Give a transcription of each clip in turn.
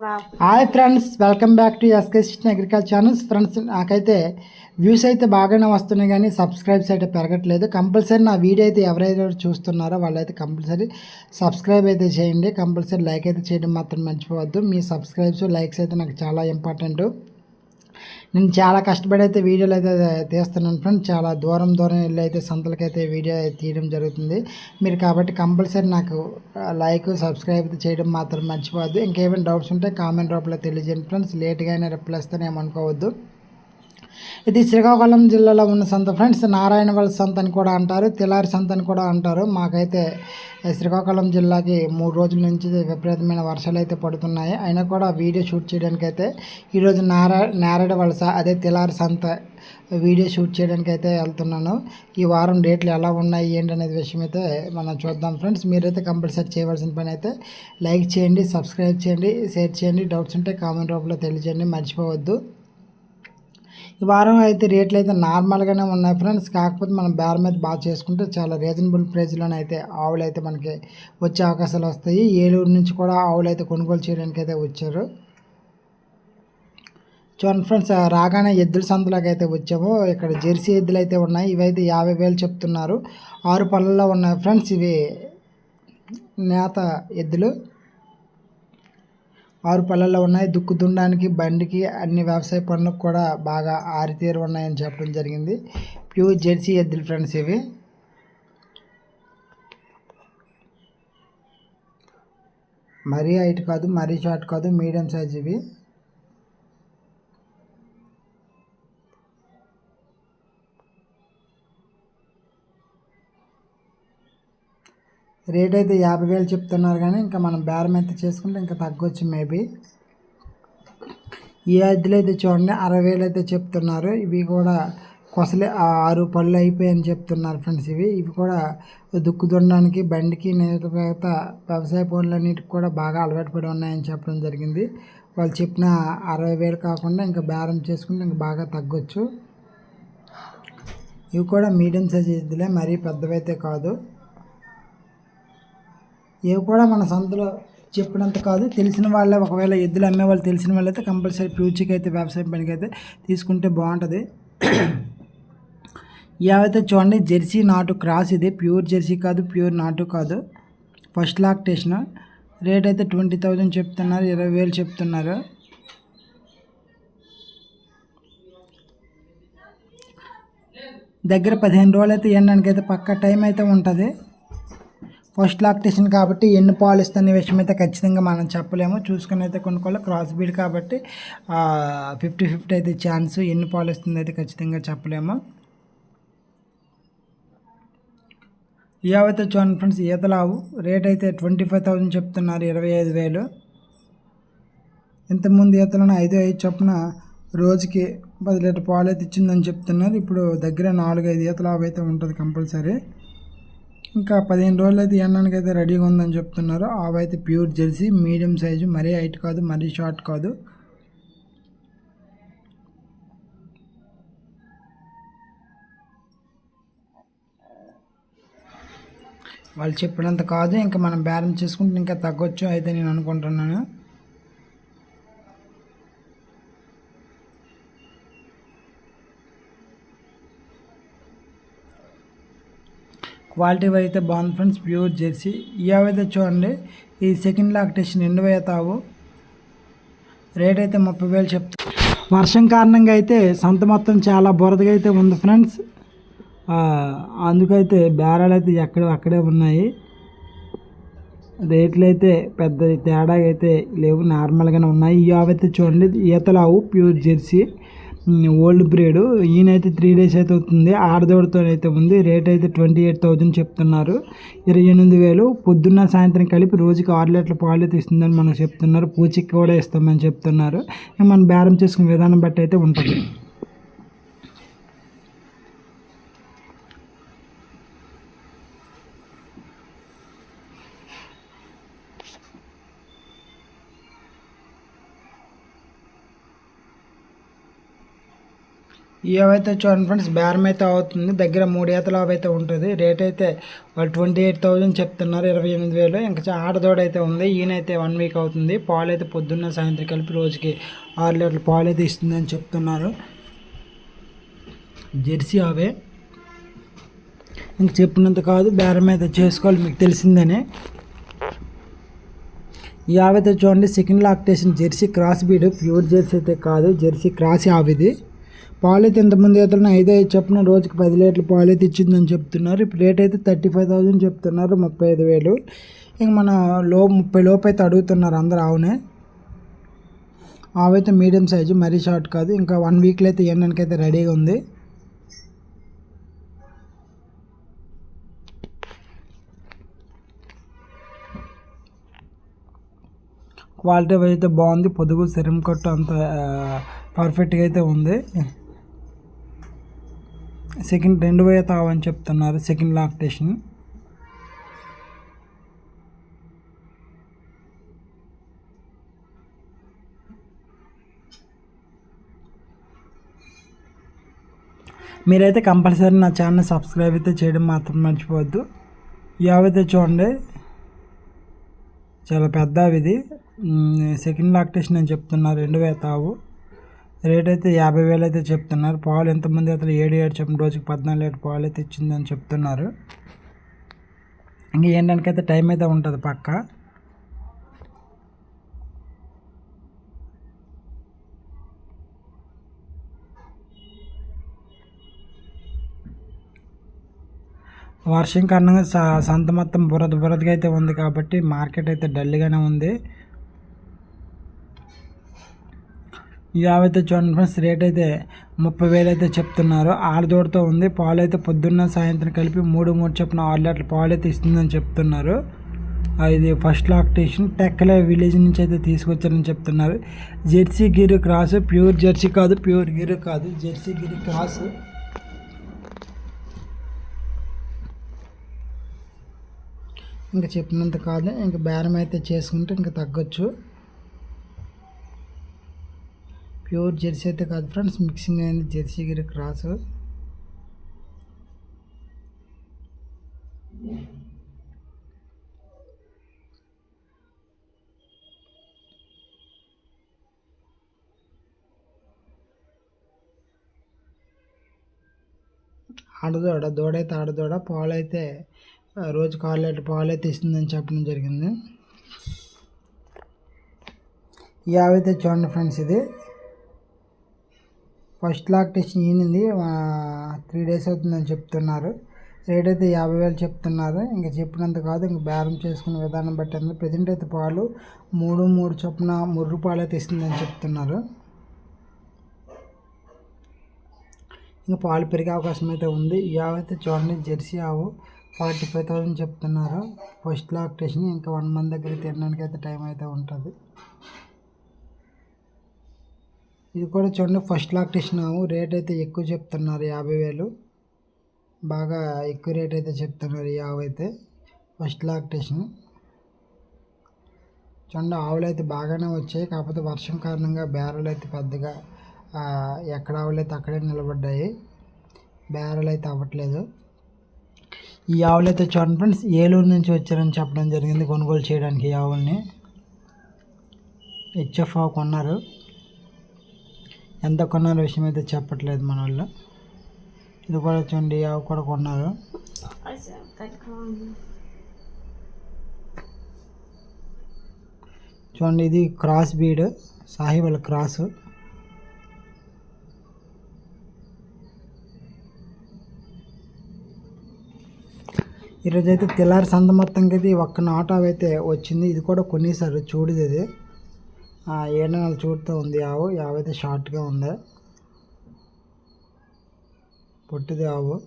Hi friends welcome back to SK సిస్టన్ agriculture channels friends నాకైతే views అయితే బాగానే వస్తున్నాయి కానీ సబ్స్క్రైబ్స్ అయితే పెరగట్లేదు. కంపల్సరీ నా వీడియో అయితే ఎవరైతే చూస్తున్నారో వాళ్ళైతే కంపల్సరీ సబ్స్క్రైబ్ అయితే చేయండి. కంపల్సరీ లైక్ అయితే చేయడం మాత్రం మర్చిపోవద్దు. మీ సబ్స్క్రైబ్స్ లైక్స్ అయితే నాకు చాలా ఇంపార్టెంట్ నేను చాలా కష్టపడి అయితే వీడియోలు అయితే తీస్తున్నాను ఫ్రెండ్స్. చాలా దూరం దూరం వెళ్ళి అయితే సంతలకైతే వీడియో తీయడం జరుగుతుంది. మీరు కాబట్టి కంపల్సరీ నాకు లైక్ సబ్స్క్రైబ్ చేయడం మాత్రం మర్చిపోవద్దు. ఇంకేమైనా డౌట్స్ ఉంటే కామెంట్ రూపంలో తెలియజేయండి ఫ్రెండ్స్. లేట్గా అయినా రిప్లై ఇస్తాను ఏమనుకోవద్దు ఇది శ్రీకాకుళం జిల్లాలో ఉన్న సంత. ఫ్రెండ్స్ నారాయణవల్ సంత అని కూడా అంటారు తిలారి సంత అని కూడా అంటారు. మాకైతే శ్రీకాకుళం జిల్లాకి మూడు రోజుల నుంచి విపరీతమైన వర్షాలు అయితే పడుతున్నాయి. అయినా కూడా వీడియో షూట్ చేయడానికి అయితే ఈరోజు నారా నారాయణ వలస అదే తిలారి సంత వీడియో షూట్ చేయడానికి అయితే వెళ్తున్నాను. ఈ వారం డేట్లు ఎలా ఉన్నాయి ఏంటి అనేది విషయం అయితే మనం చూద్దాం. ఫ్రెండ్స్ మీరైతే కంపల్సరీ చేయవలసిన పని అయితే లైక్ చేయండి సబ్స్క్రైబ్ చేయండి షేర్ చేయండి. డౌట్స్ ఉంటే కామెంట్ రూపంలో తెలియజేయండి. మర్చిపోవద్దు. ఈ వారం అయితే రేట్లు అయితే నార్మల్గానే ఉన్నాయి ఫ్రెండ్స్. కాకపోతే మనం బేరం అయితే బాగా చేసుకుంటే చాలా రీజనబుల్ ప్రైస్లోనే అయితే ఆవులు అయితే మనకి వచ్చే అవకాశాలు వస్తాయి. ఏలూరు నుంచి కూడా ఆవులు అయితే కొనుగోలు చేయడానికి అయితే వచ్చారు. చూడండి ఫ్రెండ్స్ రాగానే ఎద్దుల సందులోకి అయితే వచ్చాము. ఇక్కడ జెర్సీ ఎద్దులు అయితే ఉన్నాయి. ఇవైతే యాభై వేలు చెప్తున్నారు. ఆరు పళ్ళల్లో ఉన్నాయి ఫ్రెండ్స్ ఇవి నేత ఎద్దులు. ఆరు పళ్ళల్లో ఉన్నాయి. దుక్కు దున్నడానికి బండికి అన్ని వ్యవసాయ పనులకు కూడా బాగా ఆరితేరు ఉన్నాయని చెప్పడం జరిగింది. ప్యూర్ జెర్సీ ఎద్దులు ఫ్రెండ్స్ ఇవి. మరీ హైట్ కాదు మరీ షార్ట్ కాదు మీడియం సైజ్ ఇవి. రేట్ అయితే యాభై వేలు చెప్తున్నారు కానీ ఇంకా మనం బేరం అయితే చేసుకుంటే ఇంకా తగ్గొచ్చు మేబీ. ఈ అద్దెలు అయితే చూడండి అరవై వేలు అయితే చెప్తున్నారు. ఇవి కూడా కొసలే ఆరు పళ్ళు అయిపోయాయని చెప్తున్నారు ఫ్రెండ్స్ ఇవి. ఇవి కూడా దుక్కు దున్నడానికి బండికి నేత వ్యవసాయ పనులన్నిటికి కూడా బాగా అలవాటు పడి ఉన్నాయని చెప్పడం జరిగింది. వాళ్ళు చెప్పిన అరవై వేలు కాకుండా ఇంకా బేరం చేసుకుంటే ఇంకా బాగా తగ్గొచ్చు. ఇవి కూడా మీడియం సైజ్ ఇదిలే మరీ పెద్దవైతే కాదు. ఇవి కూడా మన సంతలో చెప్పినంత కాదు. తెలిసిన వాళ్ళే ఒకవేళ ఎద్దులు అమ్మే వాళ్ళు తెలిసిన వాళ్ళైతే కంపల్సరీ ఫ్యూచర్కి అయితే వ్యవసాయం పనికి అయితే తీసుకుంటే బాగుంటుంది. ఏవైతే చూడండి జెర్సీ నాటు క్రాస్ ఇది. ప్యూర్ జెర్సీ కాదు ప్యూర్ నాటు కాదు. ఫస్ట్ లాక్టేషన్ రేట్ అయితే ట్వంటీ థౌజండ్ చెప్తున్నారు ఇరవై వేలు చెప్తున్నారు. దగ్గర పదిహేను రోజులు అయితే ఎండడానికి అయితే పక్క టైం అయితే ఉంటుంది. ఫస్ట్ లాక్టేషన్ కాబట్టి ఎన్ని పాలు ఇస్తున్న విషయం అయితే ఖచ్చితంగా మనం చెప్పలేము. చూసుకుని అయితే కొనుక్కోవాలి. క్రాస్ బీడ్ కాబట్టి ఫిఫ్టీ ఫిఫ్టీ అయితే ఛాన్స్ ఎన్ని పాలు ఇస్తుంది అయితే ఖచ్చితంగా చెప్పలేము. ఏవైతే చూడండి ఫ్రెండ్స్ ఈతలావు. రేట్ అయితే ట్వంటీ ఫైవ్ థౌజండ్ చెప్తున్నారు ఇరవై ఐదు వేలు. ఇంతకుముందు ఈతలను ఐదు ఐదు చొప్పున రోజుకి పది లీటర్ పాలు అయితే ఇచ్చిందని చెప్తున్నారు. ఇప్పుడు దగ్గర నాలుగు ఐదు ఈతలావు అయితే ఉంటుంది కంపల్సరీ. ఇంకా పదిహేను రోజులు అయితే ఎన్నానికి అయితే రెడీగా ఉందని చెప్తున్నారు. అవైతే ప్యూర్ జెర్సీ మీడియం సైజు మరీ హైట్ కాదు మరీ షార్ట్ కాదు. వాళ్ళు చెప్పినంత కాదు ఇంకా మనం బ్యాలెన్స్ చేసుకుంటే ఇంకా తగ్గొచ్చు అయితే నేను అనుకుంటున్నాను. క్వాలిటీ అయితే బాగుంది ఫ్రెండ్స్ ప్యూర్ జెర్సీ. ఇవైతే చూడండి ఈ సెకండ్ లాక్టేషన్ ఎండు తావు రేట్ అయితే ముప్పై వేలు చెప్తా వర్షం కారణంగా అయితే సంత మొత్తం చాలా బురదగా అయితే ఉంది ఫ్రెండ్స్. అందుకైతే బేరాలు అయితే ఎక్కడ అక్కడే ఉన్నాయి. రేట్లు అయితే పెద్ద తేడా అయితే లేవు నార్మల్గానే ఉన్నాయి. ఈ అయితే చూడండి ఈతలావు ప్యూర్ జెర్సీ. Old breed. ఈయనైతే త్రీ డేస్ అయితే అవుతుంది. ఆడదోడితో అయితే ఉంది. రేట్ అయితే ట్వంటీ ఎయిట్ థౌజండ్ చెప్తున్నారు. ఇరవై ఎనిమిది వేలు. పొద్దున్న సాయంత్రం కలిపి రోజుకి ఆరు లీటర్ల పాలు అయితే ఇస్తుందని మనకు చెప్తున్నారు. పూచికి కూడా ఇస్తామని చెప్తున్నారు. మనం బేరం చేసుకునే విధానం బట్టి అయితే ఉంటుంది. ఏవైతే చూడండి ఫ్రెండ్స్ బేరం అయితే అవుతుంది. దగ్గర మూడు ఈతలు అయితే ఉంటుంది. రేట్ అయితే వాళ్ళు ట్వంటీ ఎయిట్ థౌజండ్ చెప్తున్నారు ఇరవై ఎనిమిది వేలు. ఇంకా ఆడదోడ అయితే ఉంది. ఈయనైతే వన్ వీక్ అవుతుంది. పాలు అయితే పొద్దున్న సాయంత్రం కలిపి రోజుకి ఆరు లీటర్లు పాలు అయితే ఇస్తుందని చెప్తున్నారు. జెర్సీ అవే. ఇంక చెప్పినంత కాదు బేరం అయితే చేసుకోవాలి మీకు తెలిసిందేనే. ఈ ఆవైతే చూడండి second lactation jersey cross breed pure jersey అయితే కాదు జెర్సీ క్రాస్ ఆవిది. పాలైతే అయితే ఇంతమంది ఇతరులను ఐదు చెప్పిన. రోజుకి పది లీటర్లు పాలైతే ఇచ్చిందని చెప్తున్నారు. ఇప్పుడు రేట్ అయితే థర్టీ ఫైవ్ థౌజండ్ చెప్తున్నారు. ముప్పై ఐదు వేలు. ఇంక మన లో ముప్పై లోపు అయితే అడుగుతున్నారు అందరు ఆవునే. ఆవైతే మీడియం సైజు మరీ షార్ట్ కాదు. ఇంకా వన్ వీక్లో అయితే ఇవ్వడానికి అయితే రెడీగా ఉంది. క్వాలిటీ అయితే బాగుంది. పొదుగు సెరం కట్టు అంత పర్ఫెక్ట్గా అయితే ఉంది. సెకండ్ రెండు వేల తావని చెప్తున్నారు సెకండ్ లాక్టేషన్ మీరైతే కంపల్సరీ నా ఛానల్ సబ్స్క్రైబ్ అయితే చేయడం మాత్రం మర్చిపోవద్దు. యావైతే చూడండి చాలా పెద్ద ఇది. సెకండ్ లాక్టేషన్ అని చెప్తున్నారు రెండు వేల తావు రేట్ అయితే యాభై వేలు అయితే చెప్తున్నారు. పాలు ఎంతమంది అసలు ఏడు ఏడు చెప్పిన రోజుకి పద్నాలుగు లీటర్ పాలు అయితే ఇచ్చిందని చెప్తున్నారు. ఇంక అయితే టైం అయితే ఉంటుంది పక్క. వర్షం కారణంగా స- సంత మొత్తం బురద బురదగా అయితే ఉంది కాబట్టి మార్కెట్ అయితే డల్గానే ఉంది. యావైతే చూడండి ఫ్రెండ్స్ రేట్ అయితే ముప్పై వేలు అయితే చెప్తున్నారు. ఆరుదోడుతో ఉంది. పాలు అయితే పొద్దున్న సాయంత్రం కలిపి మూడు మూడు చొప్పున ఆరు లీటర్ల పాలు అయితే ఇస్తుందని చెప్తున్నారు. ఇది ఫస్ట్ లాక్టేషన్ టెక్కల విలేజ్ నుంచి అయితే తీసుకొచ్చారని చెప్తున్నారు. Jersey Gir cross pure jersey కాదు ప్యూర్ గిరి కాదు. Jersey Gir cross. ఇంకా చెప్పినంత కాదు. ఇంకా బేరం అయితే చేసుకుంటే ఇంకా తగ్గొచ్చు. ప్యూర్ జెర్సీ అయితే కాదు ఫ్రెండ్స్. మిక్సింగ్ అయింది. Jersey Gir cross. ఆడదోడ దూడైతే ఆడదోడ పాలైతే రోజు రోజుకు ఆరు లీటర్ పాలు అయితే ఇస్తుందని చెప్పడం జరిగింది. ఈ ఆవైతే చూడండి ఫ్రెండ్స్ ఇది. ఫస్ట్ లాక్టేషన్ ఈనింది. త్రీ డేస్ అవుతుందని చెప్తున్నారు. రేట్ అయితే యాభై వేలు చెప్తున్నారు. ఇంకా చెప్పినంత కాదు ఇంకా బేరం చేసుకునే విధానం బట్టి ఉంది. ప్రజెంట్ అయితే పాలు మూడు మూడు చొప్పున మూడు రూపాయలు అయితే ఇస్తుందని చెప్తున్నారు. ఇంకా పాలు పెరిగే అవకాశం అయితే ఉంది. ఈ ఆవు అయితే చూడండి జెర్సీ ఆవు ఫార్టీ ఫైవ్ థౌసండ్ చెప్తున్నారు. ఫస్ట్ లాక్టేషన్ ఇంకా వన్ మంత్ దగ్గర తినడానికి అయితే టైం అయితే ఉంటుంది. ఇది కూడా చూడండి ఫస్ట్ లాక్టేషన్ ఆవు రేట్ అయితే ఎక్కువ చెప్తున్నారు యాభై వేలు. బాగా ఎక్కువ రేట్ అయితే చెప్తున్నారు ఈ ఆవు అయితే. ఫస్ట్ లాక్టేషన్ చూడండి ఆవులు అయితే బాగానే వచ్చాయి. కాకపోతే వర్షం కారణంగా బేరలు అయితే పెద్దగా ఎక్కడ ఆవులు అయితే అక్కడే నిలబడ్డాయి. బేరలు అయితే అవ్వట్లేదు. ఈ ఆవులు అయితే చూడండి ఫ్రెండ్స్ ఏలూరు నుంచి వచ్చారని చెప్పడం జరిగింది కొనుగోలు చేయడానికి ఈ ఆవుల్ని. హెచ్ఎఫ్ ఆవు కొన్నారు. ఎంత కొన్నారో విషయం అయితే చెప్పట్లేదు మన వాళ్ళు ఇది కూడా చూడండి అవి కూడా కొన్నారు. చూడండి ఇది క్రాస్ బీడ్ సాహిబల్ క్రాస్. ఈరోజు అయితే తెల్లారి సంత మొత్తంకి ఇది ఒక్క నాట అయితే వచ్చింది. ఇది కూడా కొనేసారు చూడదు ఇది ఏడు నెలలు చూడుతూ ఉంది ఆవు. ఈ షార్ట్గా ఉంది? పొట్టిది ఆవు.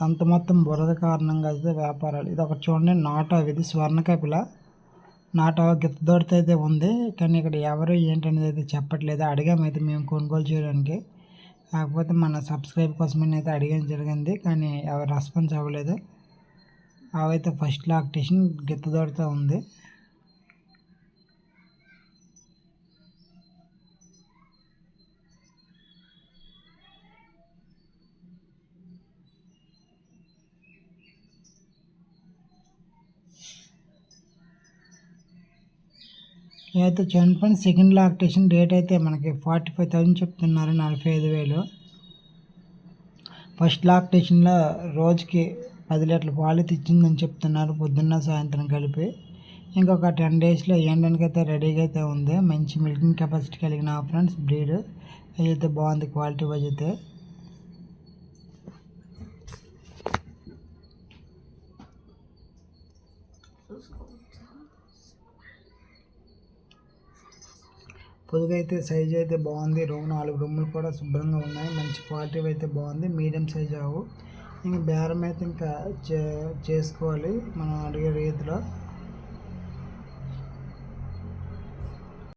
సంత మొత్తం బురద కారణంగా అయితే వ్యాపారాలు. ఇది ఒకటి చూడండి నాటో ఇది స్వర్ణకపిల. నాటో గిత్తదోడితో అయితే ఉంది కానీ ఇక్కడ ఎవరు ఏంటనేది అయితే చెప్పట్లేదు. అడిగామైతే మేము కొనుగోలు చేయడానికి. కాకపోతే మన సబ్స్క్రైబ్ కోసమని అయితే అడిగడం జరిగింది కానీ ఎవరు రెస్పాన్స్ అవ్వలేదు. అవైతే ఫస్ట్ లాక్టేషన్ గిత్తదోడితో ఉంది. అయితే చూడండి ఫ్రెండ్స్ సెకండ్ లాక్టేషన్ డేట్ అయితే మనకి ఫార్టీ ఫైవ్ థౌసండ్ చెప్తున్నారు నలభై ఐదు వేలు. ఫస్ట్ లాక్టేషన్లో రోజుకి పది లీటర్ల పాలు తెచ్చిందని చెప్తున్నారు పొద్దున్న సాయంత్రం కలిపి. ఇంకొక టెన్ డేస్లో ఎండడానికి అయితే రెడీగా అయితే ఉంది. మంచి మిల్కింగ్ కెపాసిటీ కలిగిన ఫ్రెండ్స్ బ్రీడ్ అయితే బాగుంది క్వాలిటీ వైజ్ అయితే అయితే సైజ్ అయితే బాగుంది. రూమ్ నాలుగు రూములు కూడా శుభ్రంగా ఉన్నాయి. మంచి క్వాలిటీ అయితే బాగుంది. మీడియం సైజ్ ఆవు ఇంకా బేరం అయితే ఇంకా చే చేసుకోవాలి. మనం అడిగే రీతిలో